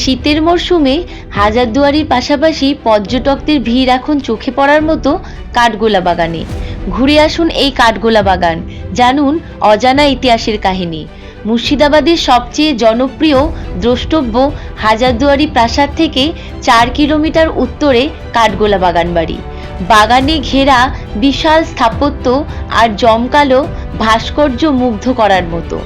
শীতের মরশুমে হাজারদুয়ারির পাশাপাশি পর্যটকদের ভিড় এখন চোখে পড়ার মতো কাঠগোলা বাগানে। ঘুরে আসুন এই কাঠগোলা বাগান, জানুন অজানা ইতিহাসের কাহিনী। মুর্শিদাবাদের সবচেয়ে জনপ্রিয় দ্রষ্টব্য হাজারদুয়ারি প্রাসাদ থেকে চার কিলোমিটার উত্তরে কাঠগোলা বাগান বাড়ি। বাগানে ঘেরা বিশাল স্থাপত্য আর জমকালো ভাস্কর্য মুগ্ধ করার মতো।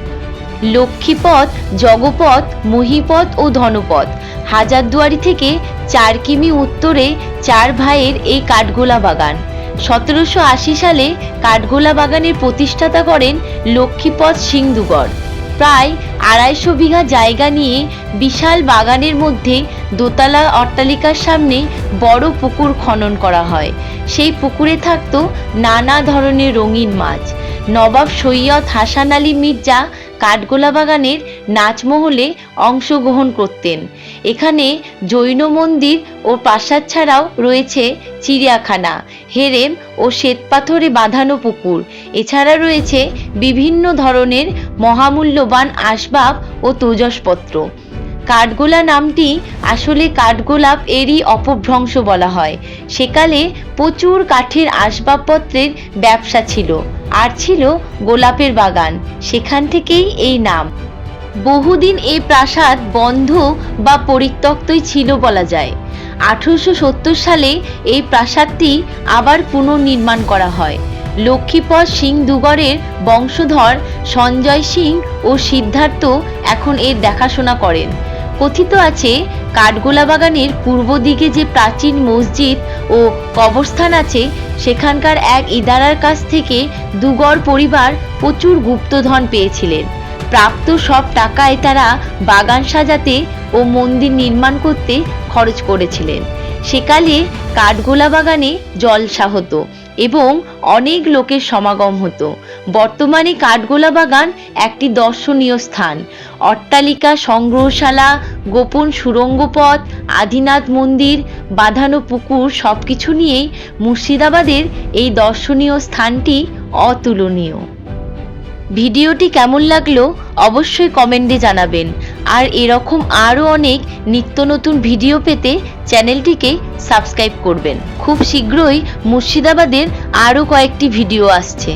লক্ষ্মীপথ, জগপথ, মহিপথ ও ধনপথ। হাজারদুয়ারি থেকে চার কিমি উত্তরে চার ভাইয়ের এই কাঠগোলা বাগান। সতেরোশো আশি সালে কাঠগোলা বাগানের প্রতিষ্ঠাতা করেন লক্ষ্মীপথ সিংদুগড় প্রায় আড়াইশো বিঘা জায়গা নিয়ে বিশাল বাগানের মধ্যে দোতলা অট্টালিকার সামনে বড় পুকুর খনন করা হয়। সেই পুকুরে থাকতো নানা ধরনের রঙিন মাছ। নবাব সৈয়দ হাসান আলী মির্জা কাঠগোলা বাগানের নাচমহলে অংশগ্রহণ করতেন। এখানে জৈন মন্দির ও প্রাসাদ ছাড়াও রয়েছে চিড়িয়াখানা, হেরেম ও শ্বেতপাথরে বাঁধানো পুকুর। এছাড়া রয়েছে বিভিন্ন ধরনের মহামূল্যবান আসবাব ও তোজসপত্র কাঠগোলা নামটি আসলে কাঠগোলাপ এরই অপভ্রংশ বলা হয়। সেকালে প্রচুর কাঠের আসবাবপত্রের ব্যবসা ছিল, আর ছিল গোলাপের বাগান, সেখান থেকেই এই নাম। বহুদিন এই প্রাসাদ বন্ধ বা পরিত্যক্তই ছিল বলা যায়। আঠারোশো সত্তর সালে এই প্রাসাদটি আবার পুনর্নির্মাণ করা হয়। লক্ষ্মীপদ সিং দুগড়ের বংশধর সঞ্জয় সিং ও সিদ্ধার্থ এখন এর দেখাশোনা করেন। কথিত আছে, কাঠগোলা বাগানের পূর্ব দিকে যে প্রাচীন মসজিদ ও কবরস্থান আছে, সেখানকার এক ইদারার কাছ থেকে দুগড় পরিবার প্রচুর গুপ্তধন পেয়েছিলেন। প্রাপ্ত সব টাকায় তারা বাগান সাজাতে ও মন্দির নির্মাণ করতে খরচ করেছিলেন। সেকালে কাঠগোলা বাগানে জলসা হতো এবং অনেক লোকের সমাগম হতো। বর্তমানে কাঠগোলা বাগান একটি দর্শনীয় স্থান। অট্টালিকা, সংগ্রহশালা, গোপন সুরঙ্গ পথ আদিনাথ মন্দির, বাঁধানো পুকুর সব কিছু নিয়েই মুর্শিদাবাদের এই দর্শনীয় স্থানটি অতুলনীয়। ভিডিওটি কেমন লাগল অবশ্যই কমেন্টে জানাবেন। আর এরকম আরও অনেক নিত্য নতুন ভিডিও পেতে চ্যানেলটিকে সাবস্ক্রাইব করবেন। খুব শীঘ্রই মুর্শিদাবাদের আরও কয়েকটি ভিডিও আসছে।